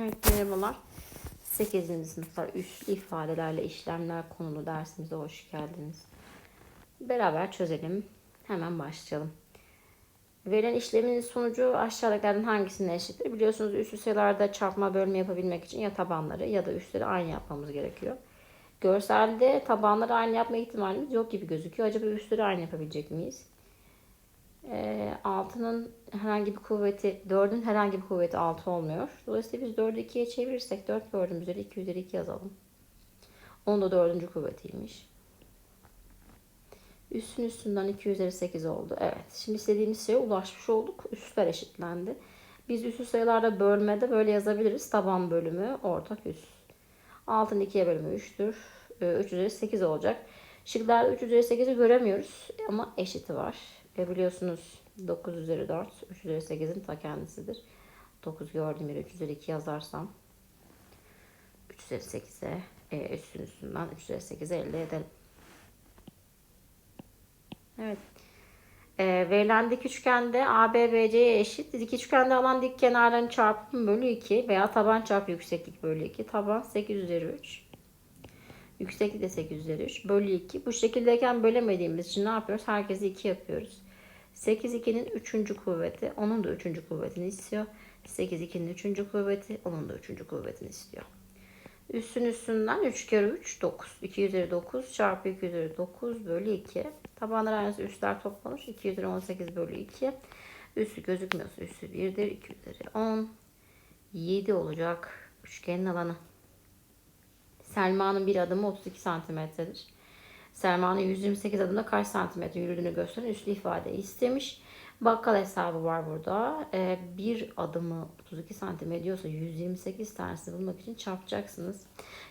Evet merhabalar. 8. sınıflar üslü ifadelerle işlemler konulu dersimize hoş geldiniz. Beraber çözelim. Hemen başlayalım. Verilen işlemin sonucu aşağıdakilerden hangisine eşittir? Biliyorsunuz üslü sayılarda çarpma bölme yapabilmek için ya tabanları ya da üstleri aynı yapmamız gerekiyor. Görselde tabanları aynı yapma ihtimalimiz yok gibi gözüküyor. Acaba üstleri aynı yapabilecek miyiz? E, 6'nın herhangi bir kuvveti, 4'ün herhangi bir kuvveti 6 olmuyor. Dolayısıyla biz 4'ü 2'ye çevirirsek 4 gördüğümüz üzere 2 üzeri 2 yazalım. 10 da 4. kuvvetiymiş. Üstün üstünden 2 üzeri 8 oldu. Evet. Şimdi istediğimiz şeye ulaşmış olduk. Üstler eşitlendi. Biz üstü sayılarda bölmede böyle yazabiliriz. Taban bölümü ortak üst. 6'nın 2'ye bölümü 3'tür. 3 üzeri 8 olacak. Şıklarda 3 üzeri 8'i göremiyoruz ama eşiti var. E biliyorsunuz 9 üzeri 4, 3 üzeri 8'in ta kendisidir. 9 gördüğüm yere 3 üzeri 2 yazarsam 3 üzeri 8'e e, üstün üstünden 3 üzeri 8'i elde edelim. Evet. E, verilen dik üçgende ABBC'ye eşit. Dik üçgende alan dik kenarların çarpımı bölü 2 veya taban çarpı yükseklik bölü 2. Taban 8 üzeri 3. Yükseklik de 8 üzeri 3. Bölü 2. Bu şekildeyken bölemediğimiz için ne yapıyoruz? Herkesi 2 yapıyoruz. 8 2'nin 3. kuvveti. Onun da 3. kuvvetini istiyor. 8 2'nin 3. kuvveti. Onun da 3. kuvvetini istiyor. Üstün üstünden 3 kere 3 9. 2 üzeri 9 çarpı 2 üzeri 9 bölü 2. Tabanlar aynısı üstler toplanır. 2 üzeri 18 bölü 2. Üstü gözükmüyorsa üstü 1'dir. 2 üzeri 10. 7 olacak üçgenin alanı. Selma'nın bir adımı 32 santimetredir. Selma'nın 128 adımda kaç santimetre yürüdüğünü gösteren üslü ifade istemiş. Bakkal hesabı var burada. Ee, bir adımı 32 santim ediyorsa 128 tanesini bulmak için çarpacaksınız.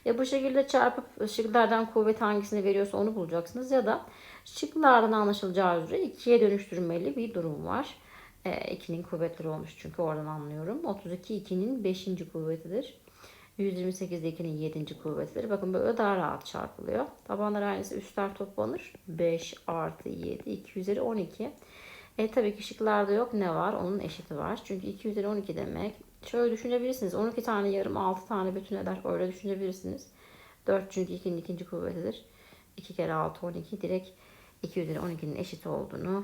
Ya bu şekilde çarpıp şıklardan kuvvet hangisini veriyorsa onu bulacaksınız. Ya da şıklardan anlaşılacağı üzere ikiye dönüştürmeli bir durum var. Ee, 2'nin kuvvetleri olmuş çünkü oradan anlıyorum. 32 2'nin 5. kuvvetidir. 128 de 2'nin 7. kuvvetidir. Bakın böyle daha rahat çarpılıyor. Tabanlar aynısı üstler toplanır. 5 artı 7 2 üzeri 12. E tabii ki şıklarda yok ne var? Onun eşiti var. Çünkü 2 üzeri 12 demek. Şöyle düşünebilirsiniz. 12 tane yarım 6 tane bütün eder. Öyle düşünebilirsiniz. 4 çünkü 2'nin ikinci kuvvetidir. 2 kere 6 12 direkt 2 üzeri 12'nin eşit olduğunu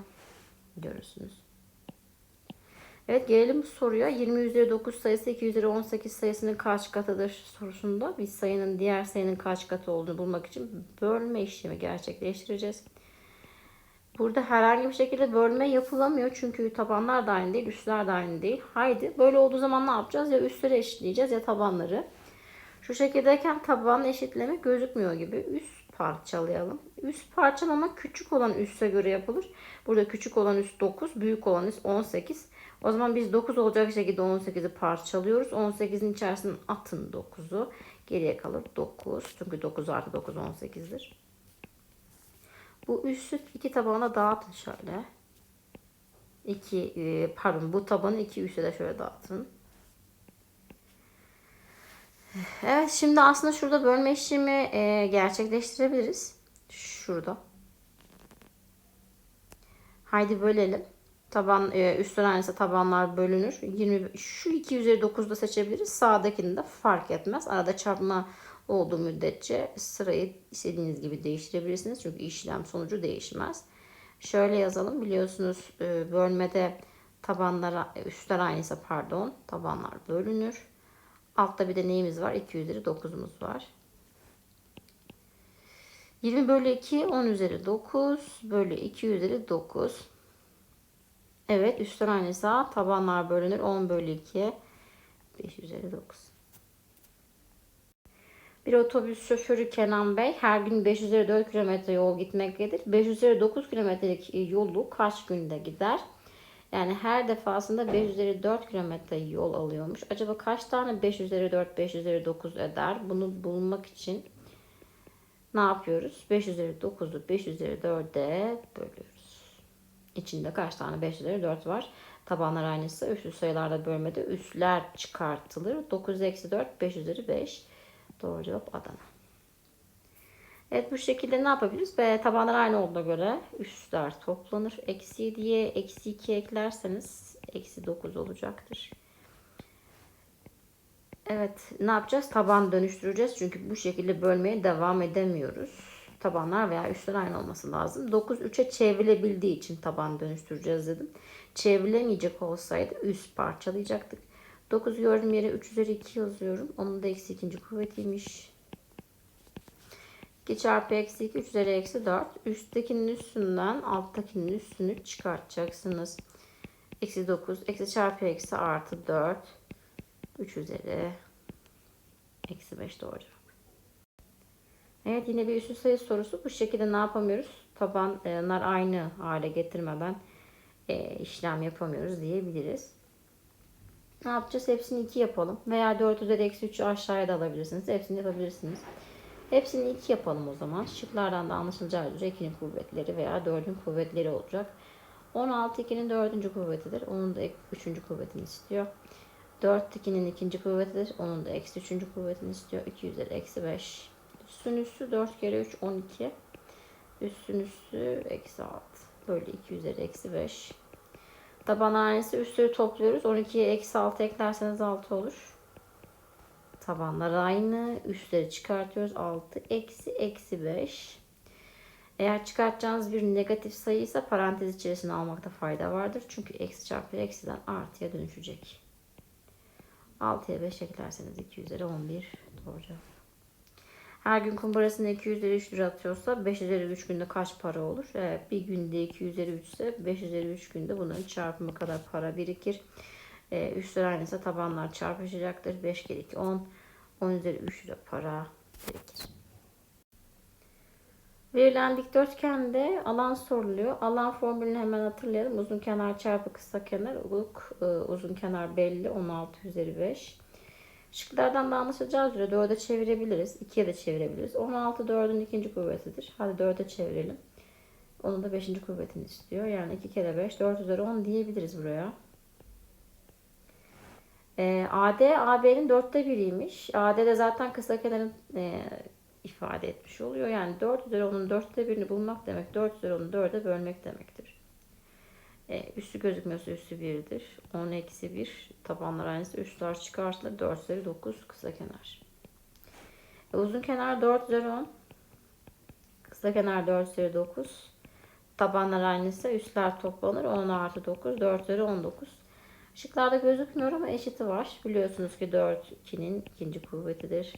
görürsünüz. Evet gelelim bu soruya. 20 üzeri 9 sayısı 2 üzeri 18 sayısının kaç katıdır sorusunda biz sayının diğer sayının kaç katı olduğunu bulmak için bölme işlemi gerçekleştireceğiz. Burada herhangi bir şekilde bölme yapılamıyor çünkü tabanlar da aynı değil, üstler de aynı değil. Haydi böyle olduğu zaman ne yapacağız? Ya üstleri eşitleyeceğiz ya tabanları. Şu şekildeyken taban eşitleme gözükmüyor gibi. Üst parçalayalım. Üst parçalama küçük olan üste göre yapılır. Burada küçük olan üst 9, büyük olan üst 18. O zaman biz 9 olacak şekilde 18'i parçalıyoruz. 18'in içerisinden atın 9'u. Geriye kalır 9. Çünkü 9 artı 9 18'dir. Bu üstü iki tabana dağıtın şöyle. İki, e, pardon bu tabanı iki üste de şöyle dağıtın. Evet şimdi aslında şurada bölme işlemi e, gerçekleştirebiliriz. Şurada. Haydi bölelim. Taban e, üstten aynısı tabanlar bölünür. 20 şu 2 üzeri 9'da seçebiliriz. Sağdakini de fark etmez. Arada çarpma olduğu müddetçe sırayı istediğiniz gibi değiştirebilirsiniz. Çünkü işlem sonucu değişmez. Şöyle yazalım. Biliyorsunuz e, bölmede tabanlara üstler aynıysa pardon tabanlar bölünür. Altta bir de neyimiz var? 2 üzeri 9'umuz var. 20 bölü 2 10 üzeri 9 bölü 2 üzeri 9. Evet üstler aynıysa tabanlar bölünür. 10 bölü 2 5 üzeri 9. Bir otobüs şoförü Kenan Bey her gün 5 üzeri 4 kilometre yol gitmektedir. 5 üzeri 9 kilometrelik yolu kaç günde gider? Yani her defasında 5 üzeri 4 kilometre yol alıyormuş. Acaba kaç tane 5 üzeri 4, 5 üzeri 9 eder? Bunu bulmak için ne yapıyoruz? 5 üzeri 9'u 5 üzeri 4'e bölüyoruz. İçinde kaç tane 5 üzeri 4 var? Tabanlar aynısı. Üslü sayılarda bölmede üsler çıkartılır. 9 eksi 4 5 üzeri 5. Doğru cevap Adana. Evet bu şekilde ne yapabiliriz? Ve tabanlar aynı olduğuna göre üstler toplanır. Eksi 7'ye eksi 2 eklerseniz eksi 9 olacaktır. Evet ne yapacağız? Taban dönüştüreceğiz. Çünkü bu şekilde bölmeye devam edemiyoruz. Tabanlar veya üstler aynı olması lazım. 9 3'e çevrilebildiği için taban dönüştüreceğiz dedim. Çevrilemeyecek olsaydı üst parçalayacaktık. 9 gördüğüm yere 3 üzeri 2 yazıyorum. Onun da eksi ikinci kuvvetiymiş. 2 çarpı eksi 2 3 üzeri eksi 4. Üsttekinin üstünden alttakinin üstünü çıkartacaksınız. Eksi 9. Eksi çarpı eksi artı 4. 3 üzeri eksi 5 doğru. Evet yine bir üstü sayı sorusu. Bu şekilde ne yapamıyoruz? Tabanlar aynı hale getirmeden e, işlem yapamıyoruz diyebiliriz. Ne yapacağız? Hepsini 2 yapalım. Veya 4 üzeri eksi 3'ü aşağıya da alabilirsiniz. Hepsini yapabilirsiniz. Hepsini 2 yapalım o zaman. Şıklardan da anlaşılacağı üzere 2'nin kuvvetleri veya 4'ün kuvvetleri olacak. 16 2'nin 4. kuvvetidir. Onun da 3. kuvvetini istiyor. 4 2'nin 2. kuvvetidir. Onun da eksi 3. kuvvetini istiyor. 2 üzeri eksi 5. Üstün üstü 4 kere 3 12. Üstün üstü eksi 6. Böyle 2 üzeri eksi 5. Taban hanesi üstleri topluyoruz. 12'ye eksi 6 eklerseniz 6 olur. Tabanlar aynı. Üstleri çıkartıyoruz. 6 eksi eksi 5. Eğer çıkartacağınız bir negatif sayıysa parantez içerisine almakta fayda vardır. Çünkü eksi çarpı eksiden artıya dönüşecek. 6'ya 5 eklerseniz 2 üzeri 11 doğru cevap. Her gün kumbarasına 2 üzeri 3 lira atıyorsa 5 üzeri 3 günde kaç para olur? Evet, bir günde 2 üzeri 3 ise 5 üzeri 3 günde bunların çarpımı kadar para birikir. E, üstler aynıysa tabanlar çarpışacaktır. 5 kere 2 10. 10 üzeri 3 lira para birikir. Verilen dikdörtgende alan soruluyor. Alan formülünü hemen hatırlayalım. Uzun kenar çarpı kısa kenar. e, uzun kenar belli. 16 üzeri 5. Şıklardan da anlaşılacağı üzere 4'e çevirebiliriz. 2'ye de çevirebiliriz. 16 4'ün ikinci kuvvetidir. Hadi 4'e çevirelim. Onun da 5. kuvvetini istiyor. Yani 2 kere 5 4 üzeri 10 diyebiliriz buraya. E, AD AB'nin 4'te biriymiş. AD de zaten kısa kenarın e, ifade etmiş oluyor. Yani 4 üzeri 10'un 4'te birini bulmak demek 4 üzeri 10'u 4'e bölmek demektir. E, üstü gözükmüyorsa üstü 1'dir. 10 eksi 1 tabanlar aynısı üstler çıkartılır. 4 üzeri 9 kısa kenar. E, uzun kenar 4 üzeri 10. Kısa kenar 4 üzeri 9. Tabanlar aynısı üstler toplanır. 10 artı 9 4 üzeri 19. Şıklarda gözükmüyor ama eşiti var. Biliyorsunuz ki 4 2'nin ikinci kuvvetidir.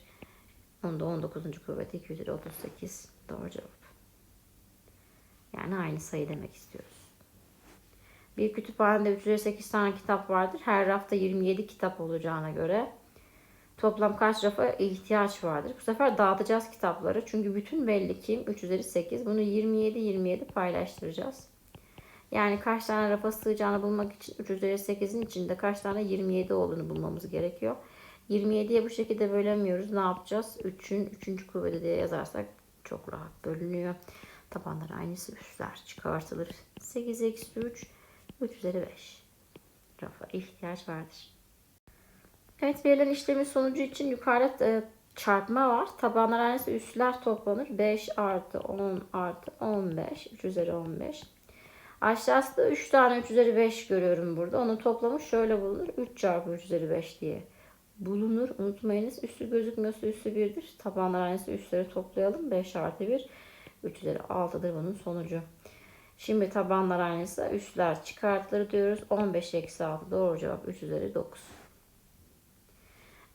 Onda 19. kuvveti 2 üzeri 38. Doğru cevap. Yani aynı sayı demek istiyoruz. Bir kütüphanede 308 tane kitap vardır. Her rafta 27 kitap olacağına göre toplam kaç rafa ihtiyaç vardır? Bu sefer dağıtacağız kitapları. Çünkü bütün belli ki 3 üzeri 8. Bunu 27-27 paylaştıracağız. Yani kaç tane rafa sığacağını bulmak için 3 üzeri 8'in içinde kaç tane 27 olduğunu bulmamız gerekiyor. 27'ye bu şekilde bölemiyoruz. Ne yapacağız? 3'ün 3. kuvveti diye yazarsak çok rahat bölünüyor. Tabanlar aynısı üstler çıkartılır. 8 eksi 3 3 üzeri 5. Rafa ihtiyaç vardır. Evet verilen işlemin sonucu için yukarıda e, çarpma var. Tabanlar aynısı üstler toplanır. 5 artı 10 artı 15. 3 üzeri 15. Aşağısında 3 tane 3 üzeri 5 görüyorum burada. Onun toplamı şöyle bulunur. 3 çarpı 3 üzeri 5 diye bulunur. Unutmayınız üstü gözükmüyorsa üstü 1'dir. Tabanlar aynısı üstleri toplayalım. 5 artı 1 3 üzeri 6'dır bunun sonucu. Şimdi tabanlar aynısı üstler çıkartılır diyoruz. 15 eksi 6 doğru cevap 3 üzeri 9.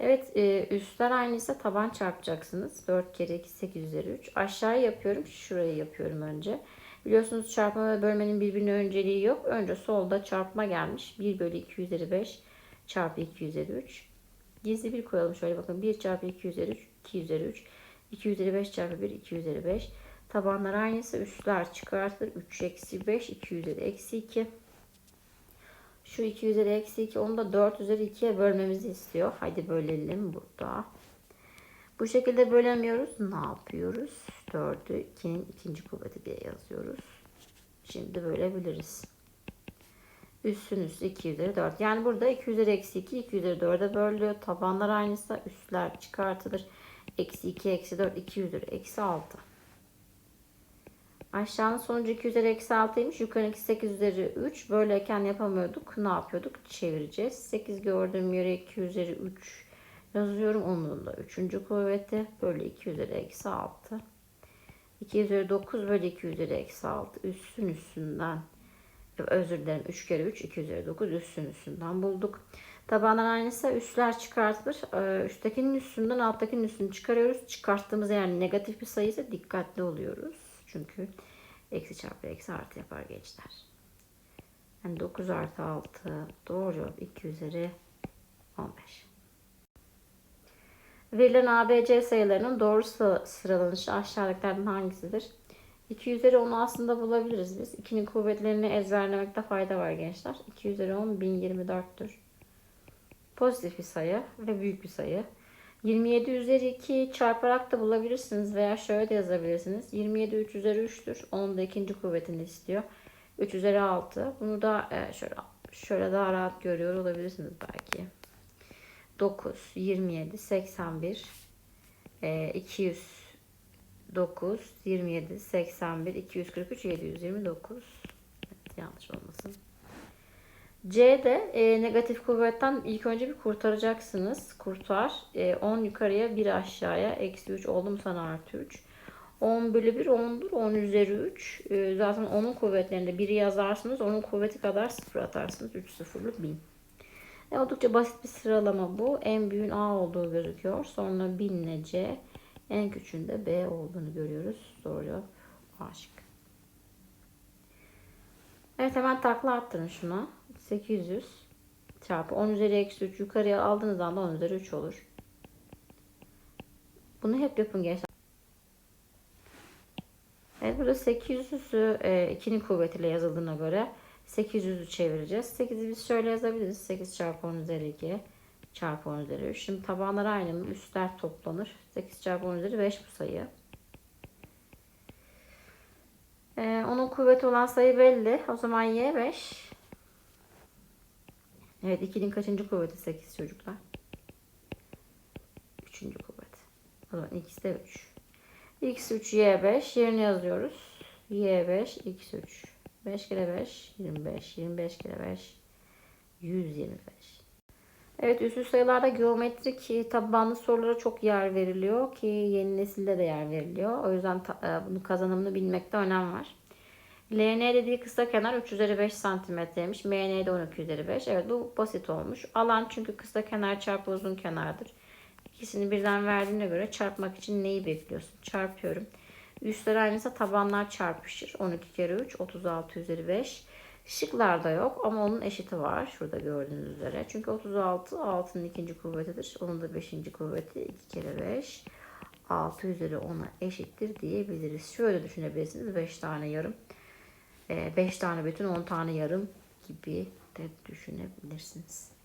Evet e, üstler aynıysa taban çarpacaksınız. 4 kere 2 8 üzeri 3. Aşağıya yapıyorum. Şurayı yapıyorum önce. Biliyorsunuz çarpma ve bölmenin birbirine önceliği yok. Önce solda çarpma gelmiş. 1 bölü 2 üzeri 5 çarpı 2 üzeri 3. Gizli bir koyalım şöyle bakın. 1 çarpı 2 üzeri 3 2 üzeri 3. 2 üzeri 5 çarpı 1 2 üzeri 5. Tabanlar aynısı. Üstler çıkartılır. 3 eksi 5 2 üzeri eksi 2. Şu 2 üzeri eksi 2 onu da 4 üzeri 2'ye bölmemizi istiyor. Haydi bölelim burada. Bu şekilde bölemiyoruz. Ne yapıyoruz? 4'ü 2'nin ikinci kuvveti diye yazıyoruz. Şimdi bölebiliriz. Üstün üstü 2 üzeri 4. Yani burada 2 üzeri eksi 2, 2 üzeri 4'e bölüyor. Tabanlar aynıysa üstler çıkartılır. Eksi 2, eksi 4, 2 üzeri eksi 6. Aşağının sonucu 2 üzeri eksi 6'ymış. Yukarıdaki 8 üzeri 3. Böyleyken yapamıyorduk. Ne yapıyorduk? Çevireceğiz. 8 gördüğüm yere 2 üzeri 3 yazıyorum. Onun da 3. kuvveti bölü 2 üzeri eksi 6. 2 üzeri 9 bölü 2 üzeri eksi 6 üssün üstünden özür dilerim 3 kere 3 2 üzeri 9 üssün üstünden bulduk. Tabandan aynıysa üstler çıkartılır. Ee, Üsttekinin üstünden alttakinin üstünü çıkarıyoruz. Çıkarttığımız yani negatif bir sayı ise dikkatli oluyoruz. Çünkü eksi çarpı eksi artı yapar gençler. Yani 9 artı 6 doğru cevap 2 üzeri 15. Verilen ABC sayılarının doğru sıra- sıralanışı aşağıdakilerden hangisidir? 2 üzeri 10'u aslında bulabiliriz biz. 2'nin kuvvetlerini ezberlemekte fayda var gençler. 2 üzeri 10 1024'tür. Pozitif bir sayı ve büyük bir sayı. 27 üzeri 2 çarparak da bulabilirsiniz veya şöyle de yazabilirsiniz. 27 3 üzeri 3'tür. Onun da ikinci kuvvetini istiyor. 3 üzeri 6. Bunu da e, şöyle, şöyle daha rahat görüyor olabilirsiniz belki. 9, 27, 81, 200 9, 27, 81, 243, 729. Evet, yanlış olmasın. C'de e, negatif kuvvetten ilk önce bir kurtaracaksınız. Kurtar. E, 10 yukarıya 1 aşağıya. Eksi 3 oldu mu sana artı 3. 10 bölü 1 10'dur. 10 üzeri 3. E, zaten 10'un kuvvetlerinde 1'i yazarsınız. 10'un kuvveti kadar 0 atarsınız. 3 sıfırlı 1000. E, oldukça basit bir sıralama bu. En büyüğün A olduğu gözüküyor. Sonra 1000 ile C. En küçüğünde B olduğunu görüyoruz. Doğru cevap A şıkkı. Evet hemen takla attırın şuna. 800 çarpı 10 üzeri eksi 3 yukarıya aldığınız anda 10 üzeri 3 olur. Bunu hep yapın gençler. Evet burada 800'ü e, 2'nin kuvvetiyle yazıldığına göre 800'ü çevireceğiz. 8'i biz şöyle yazabiliriz. 8 çarpı 10 üzeri 2 çarpı 10 üzeri 3. Şimdi tabanlar aynı mı? Üstler toplanır. 8 çarpı 10 üzeri 5 bu sayı. Ee, onun kuvveti olan sayı belli. O zaman y 5. Evet 2'nin kaçıncı kuvveti 8 çocuklar? Üçüncü kuvvet. O zaman ikisi de 3. x 3 y 5 yerine yazıyoruz. y 5 x 3. 5 kere 5 25. 25 kere 5 125. Evet üstü sayılarda geometrik tabanlı sorulara çok yer veriliyor ki yeni nesilde de yer veriliyor. O yüzden ta, e, bunu kazanımını bilmekte önem var. LN dediği kısa kenar 3 üzeri 5 santimetreymiş. MN de 12 üzeri 5. Evet bu basit olmuş. Alan çünkü kısa kenar çarpı uzun kenardır. İkisini birden verdiğine göre çarpmak için neyi bekliyorsun? Çarpıyorum. Üstler aynıysa tabanlar çarpışır. 12 kere 3 36 üzeri 5. Şıklarda yok ama onun eşiti var. Şurada gördüğünüz üzere. Çünkü 36 6'nın ikinci kuvvetidir. Onun da 5. kuvveti 2 kere 5. 6 üzeri 10'a eşittir diyebiliriz. Şöyle düşünebilirsiniz. 5 tane yarım. 5 tane bütün 10 tane yarım gibi de düşünebilirsiniz.